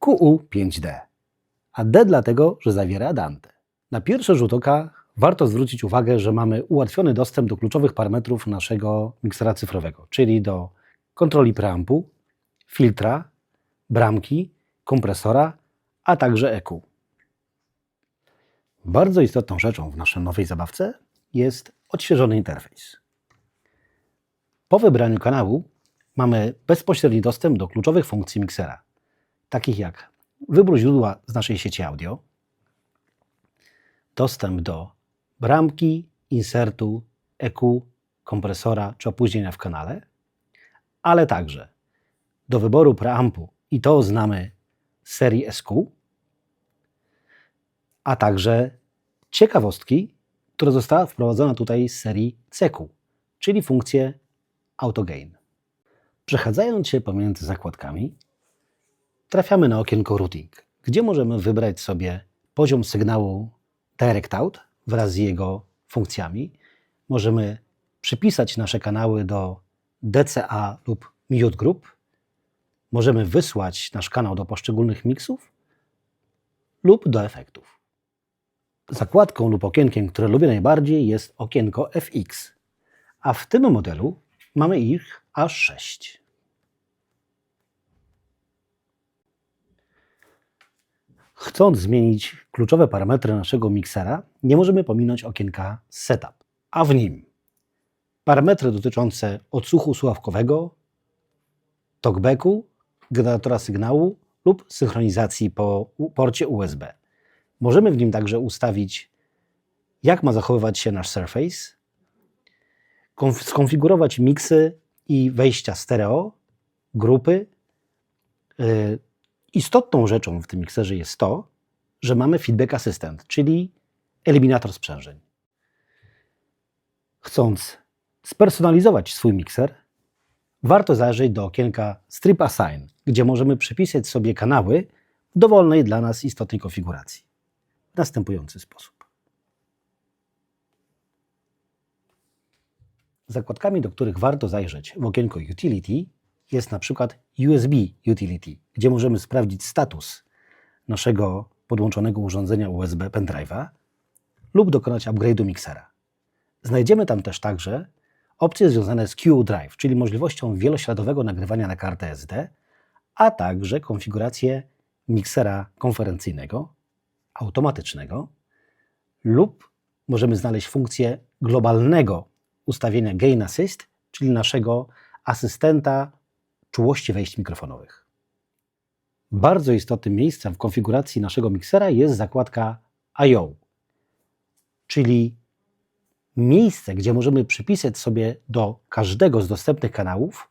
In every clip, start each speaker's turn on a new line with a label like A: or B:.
A: QU5D. A D dlatego, że zawiera Dante. Na pierwszy rzut oka warto zwrócić uwagę, że mamy ułatwiony dostęp do kluczowych parametrów naszego miksera cyfrowego, czyli do kontroli preampu, filtra, bramki, kompresora, a także EQ. Bardzo istotną rzeczą w naszej nowej zabawce jest odświeżony interfejs. Po wybraniu kanału mamy bezpośredni dostęp do kluczowych funkcji miksera, takich jak wybór źródła z naszej sieci audio, dostęp do bramki, insertu, EQ, kompresora czy opóźnienia w kanale, ale także do wyboru preampu i to znamy z serii SQ, a także ciekawostki, która została wprowadzona tutaj z serii CQ, czyli funkcję AutoGain. Przechadzając się pomiędzy zakładkami, trafiamy na okienko Routing, gdzie możemy wybrać sobie poziom sygnału Direct Out wraz z jego funkcjami. Możemy przypisać nasze kanały do DCA lub Mute Group. Możemy wysłać nasz kanał do poszczególnych miksów lub do efektów. Zakładką lub okienkiem, które lubię najbardziej jest okienko FX, a w tym modelu mamy ich aż 6. Chcąc zmienić kluczowe parametry naszego miksera, nie możemy pominąć okienka Setup, a w nim parametry dotyczące odsłuchu słuchawkowego, talkbacku, generatora sygnału lub synchronizacji po porcie USB. Możemy w nim także ustawić, jak ma zachowywać się nasz Surface, konf- skonfigurować miksy i wejścia stereo, grupy. Yy, Istotną rzeczą w tym mikserze jest to, że mamy Feedback Assistant, czyli eliminator sprzężeń. Chcąc spersonalizować swój mikser, warto zajrzeć do okienka Strip Assign, gdzie możemy przypisać sobie kanały w dowolnej dla nas istotnej konfiguracji. W następujący sposób. Zakładkami, do których warto zajrzeć w okienku Utility jest na przykład USB Utility, gdzie możemy sprawdzić status naszego podłączonego urządzenia USB pendrive'a lub dokonać upgrade'u miksera. Znajdziemy tam też także opcje związane z QU Drive, czyli możliwością wielośladowego nagrywania na kartę SD, a także konfigurację miksera konferencyjnego, automatycznego lub możemy znaleźć funkcję globalnego ustawienia Gain Assist, czyli naszego asystenta czułości wejść mikrofonowych. Bardzo istotnym miejscem w konfiguracji naszego miksera jest zakładka I/O, czyli miejsce, gdzie możemy przypisać sobie do każdego z dostępnych kanałów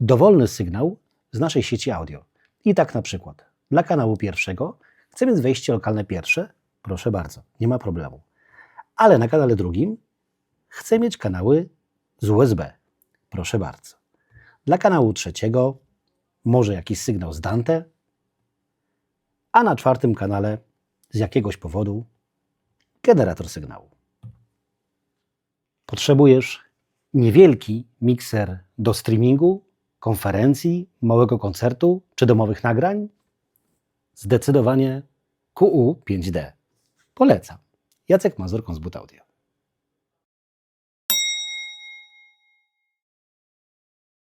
A: dowolny sygnał z naszej sieci audio. I tak na przykład dla kanału pierwszego chcę mieć wejście lokalne pierwsze, proszę bardzo, nie ma problemu. Ale na kanale drugim chcę mieć kanały z USB, proszę bardzo. Dla kanału trzeciego może jakiś sygnał z Dante, a na czwartym kanale z jakiegoś powodu generator sygnału. Potrzebujesz niewielki mikser do streamingu, konferencji, małego koncertu czy domowych nagrań? Zdecydowanie QU5D. Polecam. Jacek Mazur, Konzbut Audio.